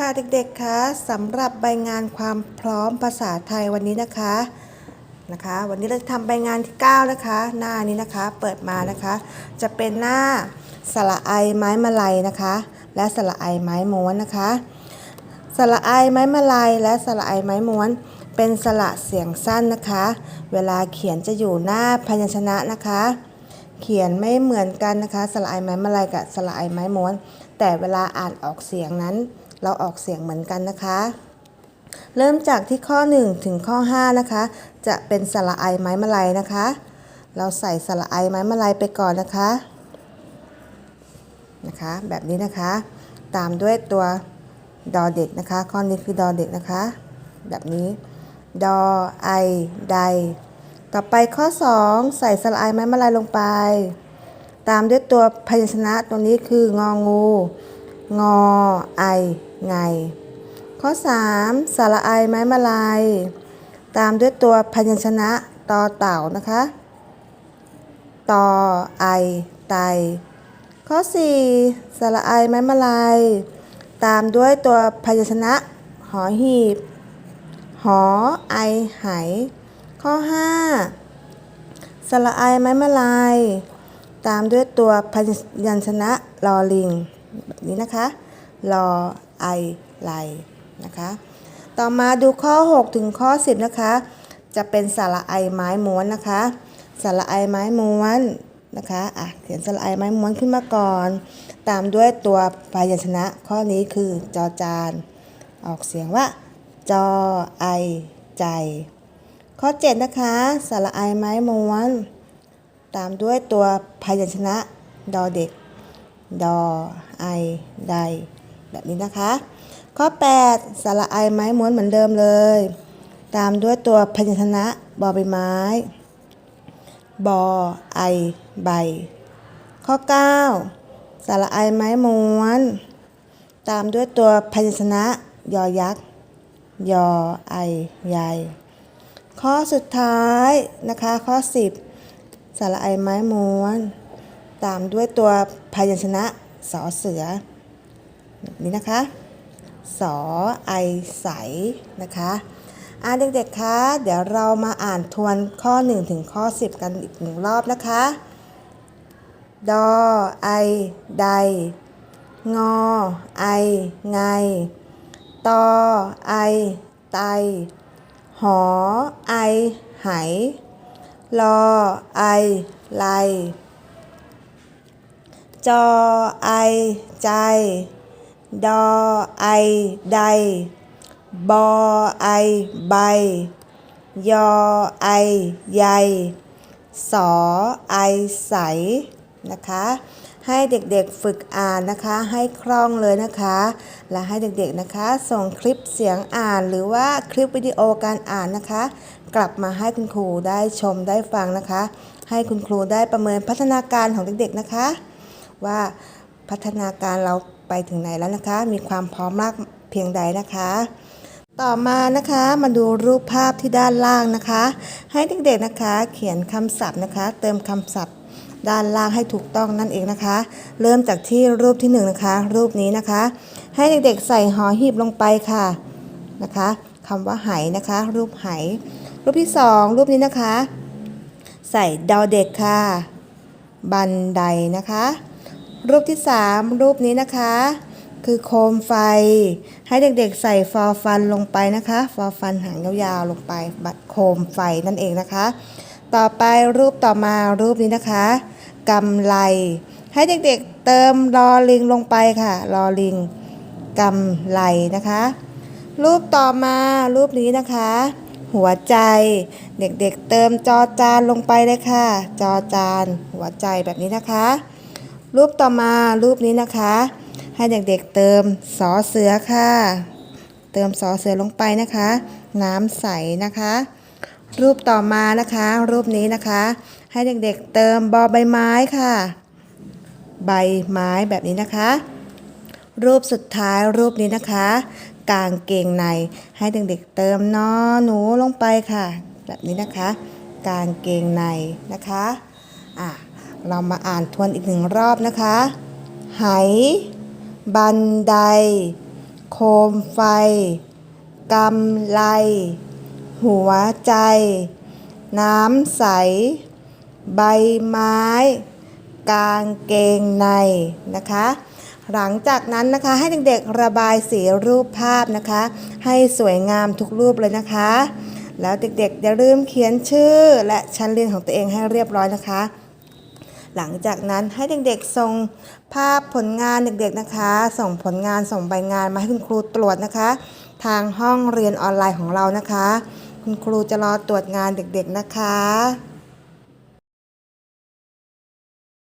ค่ะเด็กๆคะสำหรับใบงานความพร้อมภาษาไทยวันนี้นะคะนะคะ วันนี้เราจะทำใบงานที่ 9 นะคะ หน้านี้นะคะเปิดมานะคะ จะเป็นหน้าสระไอไม้มะลัยนะคะ และสระไอไม้ม้วนนะคะสระไอไม้มะลัยและสระไอไม้ม้วน เป็นสระเสียงสั้นนะคะ เวลาเขียนจะอยู่หน้าพยัญชนะนะคะ เขียนไม่เหมือนกันนะคะสระไอไม้มะลัยกับสระไอไม้ม้วน แต่เวลาอ่านออกเสียงนั้น เราออกเสียงเหมือนกันนะคะ เริ่มจากที่ข้อ 1 ถึงข้อ 5 นะคะ จะเป็นสระไอไม้มะลัยนะคะ เราใส่สระไอไม้มะลัยไปก่อนนะคะนะคะ แบบนี้นะคะ ตามด้วยตัวดอเด็กนะคะ ข้อนี้คือดอเด็กนะคะ แบบนี้ ดอไอไดต่อไปข้อ 2 ใส่สระไอไม้มะลัยลงไป ตามด้วยตัวพยัญชนะตัวนี้คืององู งอไอ ไง ข้อ 3 สระไอไม้มะลาย ตามด้วยตัวพยัญชนะต่อเต่านะคะตอไอไต ข้อ 4 สระไอไม้มะลาย ตามด้วยตัวพยัญชนะหอหีบ หอไอไหข้อ 5 สระไอไม้มะลายตามด้วยตัวพยัญชนะลอลิง แบบนี้นะคะรอ ไอไลนะคะ ต่อมาดูข้อ 6 ถึงข้อ 10 นะคะ จะเป็นสระไอไม้ม้วนนะคะ สระไอไม้ม้วนนะคะอะเขียนสระไอไม้ม้วนขึ้นมาก่อน ตามด้วยตัวพยัญชนะข้อนี้คือจอจาน ออกเสียงว่า จอไอใจ ข้อ 7 นะคะสระไอไม้ม้วน ตามด้วยตัวพยัญชนะดอเด็ก ดอไอได แบบนี้นะคะ ข้อ 8 สระไอไม้ม้วนเหมือนเดิมเลย ตามด้วยตัวพยัญชนะบอใบไม้ บอไอใบ ข้อ 9 สระไอไม้ม้วน ตามด้วยตัวพยัญชนะยอยักษ์ยอไอใหญ่ข้อสุดท้ายนะคะ ข้อ 10 สระไอไม้ม้วน ตามด้วยตัวพยัญชนะสอเสือ นี้นะคะ สอไอใสนะคะอ่าเด็กๆ คะ เดี๋ยวเรามาอ่านทวนข้อ 1 ถึงข้อ 10 กันอีกหนึ่งรอบนะคะ ดอไอใด งอไอไง ตอไอไต หอไอไหลอไอไล จอไอใจ ดอไอใด บอไอใบ ยอไอใยสอไอใสนะคะ ให้เด็กๆฝึกอ่านนะคะ ให้คล่องเลยนะคะ และให้เด็กๆนะคะ ส่งคลิปเสียงอ่านหรือว่าคลิปวิดีโอการอ่านนะคะ กลับมาให้คุณครูได้ชมได้ฟังนะคะ ให้คุณครูได้ประเมินพัฒนาการของเด็กๆนะคะ ว่าพัฒนาการเรา ไปถึงไหนแล้วนะคะ มีความพร้อมมากเพียงใดนะคะ ต่อมานะคะมาดูรูปภาพที่ด้านล่างนะคะ ให้เด็กๆนะคะ เขียนคำศัพท์นะคะ เติมคำศัพท์ด้านล่างให้ถูกต้องนั่นเองนะคะ เริ่มจากที่รูปที่หนึ่งนะคะ รูปนี้นะคะ ให้เด็กๆใส่หอหีบลงไปค่ะนะคะคำว่าไหนะคะ รูปไหรูปที่สองรูปนี้นะคะ ใส่ดอเด็กค่ะ บันไดนะคะ รูปที่ 3 รูปนี้นะคะ คือโคมไฟ ให้เด็กๆใส่ฟอฟันลงไปนะคะ ฟอฟันหางยาวๆลงไปบัดโคมไฟนั่นเองนะคะ ต่อไปรูปต่อมารูปนี้นะคะกำไล ให้เด็กๆเติมลอลิงลงไปค่ะลอลิงกำไลนะคะ รูปต่อมารูปนี้นะคะ หัวใจเด็กๆเติมจอจานลงไปเลยค่ะ จอจาน หัวใจแบบนี้นะคะ รูปต่อมารูปนี้นะคะ ให้เด็กๆเติมสอเสือค่ะ เติมสอเสือลงไปนะคะ น้ำใสนะคะ รูปต่อมานะคะ รูปนี้นะคะ ให้เด็กๆเติมบอใบไม้ค่ะ ใบไม้แบบนี้นะคะ รูปสุดท้ายรูปนี้นะคะกางเกงใน ให้เด็กๆเติมนอหนูลงไปค่ะ แบบนี้นะคะ กางเกงในนะคะอะ เรามาอ่านทวนอีกหนึ่งรอบนะคะ ไห บันได โคมไฟ กำไล หัวใจ น้ำใส ใบไม้ กางเกงในนะคะ หลังจากนั้นนะคะให้เด็กๆระบายสีรูปภาพนะคะ ให้สวยงามทุกรูปเลยนะคะแล้วเด็กๆอย่าลืมเขียนชื่อและชั้นเรียนของตัวเองให้เรียบร้อยนะคะ หลังจากนั้นให้เด็กๆส่งภาพผลงานเด็กๆนะคะ ส่งผลงานส่งใบงานมาให้คุณครูตรวจนะคะ ทางห้องเรียนออนไลน์ของเรานะคะ คุณครูจะรอตรวจงานเด็กๆนะคะ